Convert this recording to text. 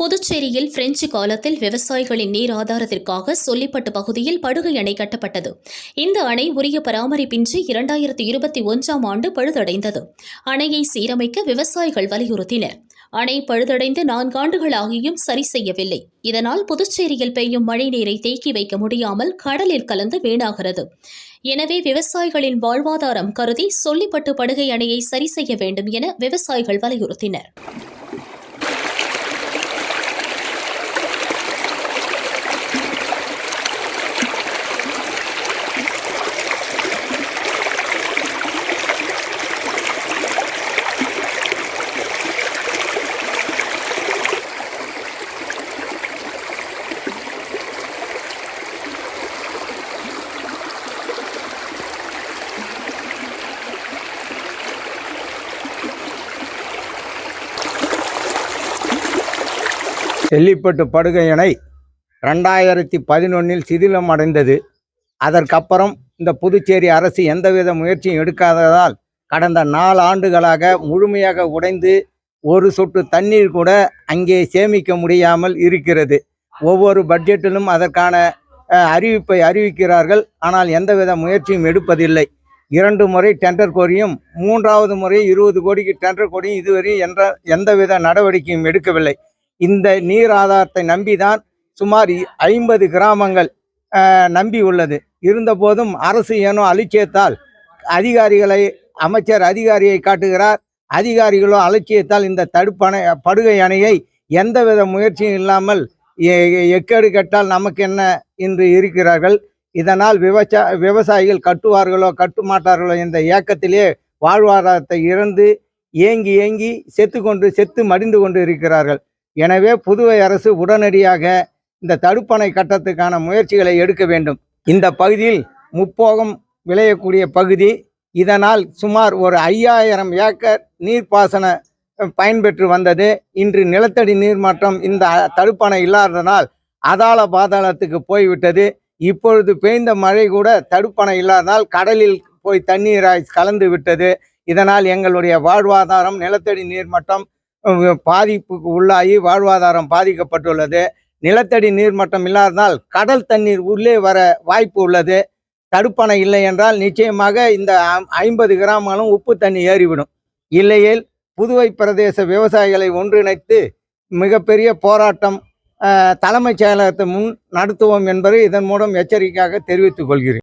புதுச்சேரியில் பிரெஞ்சு காலத்தில் விவசாயிகளின் நீர் ஆதாரத்திற்காக சொல்லிப்பட்டு பகுதியில் படுகை அணை கட்டப்பட்டது. இந்த அணை உரிய பராமரிப்பின்றி இரண்டாயிரத்தி இருபத்தி ஒன்றாம் ஆண்டு பழுதடைந்தது. அணையை சீரமைக்க விவசாயிகள் வலியுறுத்தினர். அணை பழுதடைந்து நான்காண்டுகள் ஆகியும் சரி செய்யவில்லை. இதனால் புதுச்சேரியில் பெய்யும் மழை நீரை தேக்கி வைக்க முடியாமல் கடலில் கலந்து வீணாகிறது. எனவே விவசாயிகளின் வாழ்வாதாரம் கருதி சொல்லிப்பட்டு படுகை அணையை சரி செய்ய வேண்டும் என விவசாயிகள் வலியுறுத்தினர். செல்லிப்பட்டு படுகையணை ரெண்டாயிரத்தி பதினொன்னில் சிதிலம் அடைந்தது. அதற்கப்புறம் இந்த புதுச்சேரி அரசு எந்தவித முயற்சியும் எடுக்காததால் கடந்த நாலு ஆண்டுகளாக முழுமையாக உடைந்து ஒரு சொட்டு தண்ணீர் கூட அங்கே சேமிக்க முடியாமல் இருக்கிறது. ஒவ்வொரு பட்ஜெட்டிலும் அதற்கான அறிவிப்பை அறிவிக்கிறார்கள். ஆனால் எந்தவித முயற்சியும் எடுப்பதில்லை. இரண்டு முறை டெண்டர் கோரியும் மூன்றாவது முறை இருபது கோடிக்கு டெண்டர் கோரியும் இதுவரை என்ற எந்தவித நடவடிக்கையும் எடுக்கவில்லை. இந்த நீர் ஆதாரத்தை நம்பிதான் சுமார் ஐம்பது கிராமங்கள் நம்பி உள்ளது. இருந்தபோதும் அரசு ஏனோ அலட்சியத்தால் அதிகாரிகளை அமைச்சர் அதிகாரியை காட்டுகிறார். அதிகாரிகளோ அலட்சியத்தால் இந்த தடுப்பணை படுகை அணையை எந்தவித முயற்சியும் இல்லாமல் எ- எ- எக்கேடு கெட்டால் நமக்கு என்ன என்று இருக்கிறார்கள்? இதனால் விவசா விவசாயிகள் கட்டுவார்களோ கட்டுமாட்டார்களோ என்ற இயக்கத்திலே வாழ்வாதாரத்தை இழந்து ஏங்கி ஏங்கி செத்து கொண்டு செத்து மடிந்து கொண்டு இருக்கிறார்கள். எனவே புதுவை அரசு உடனடியாக இந்த தடுப்பணை கட்டத்துக்கான முயற்சிகளை எடுக்க வேண்டும். இந்த பகுதியில் முப்போகம் விளையக்கூடிய பகுதி. இதனால் சுமார் ஒரு ஐயாயிரம் ஏக்கர் நீர்ப்பாசன பயன்பெற்று வந்தது. இன்று நிலத்தடி நீர்மாற்றம் இந்த தடுப்பணை இல்லாததனால் அதாள பாதாளத்துக்கு போய்விட்டது. இப்பொழுது பெய்ந்த மழை கூட தடுப்பணை இல்லாததால் கடலில் போய் தண்ணீராய் கலந்து விட்டது. இதனால் எங்களுடைய வாழ்வாதாரம் நிலத்தடி நீர்மட்டம் பாதிப்புக்கு உள்ளாகி வாழ்வாதாரம் பாதிக்கப்பட்டுள்ளது. நிலத்தடி நீர்மட்டம் இல்லாததால் கடல் தண்ணீர் உள்ளே வர வாய்ப்பு உள்ளது. தடுப்பணை இல்லை என்றால் நிச்சயமாக இந்த ஐம்பது கிராமங்களும் உப்பு தண்ணி ஏறிவிடும். இல்லையேல் புதுவை பிரதேச விவசாயிகளை ஒன்றிணைத்து மிகப்பெரிய போராட்டம் தலைமைச் செயலகத்தை முன் நடத்துவோம் என்பதை இதன் மூலம் எச்சரிக்கையாக தெரிவித்துக் கொள்கிறேன்.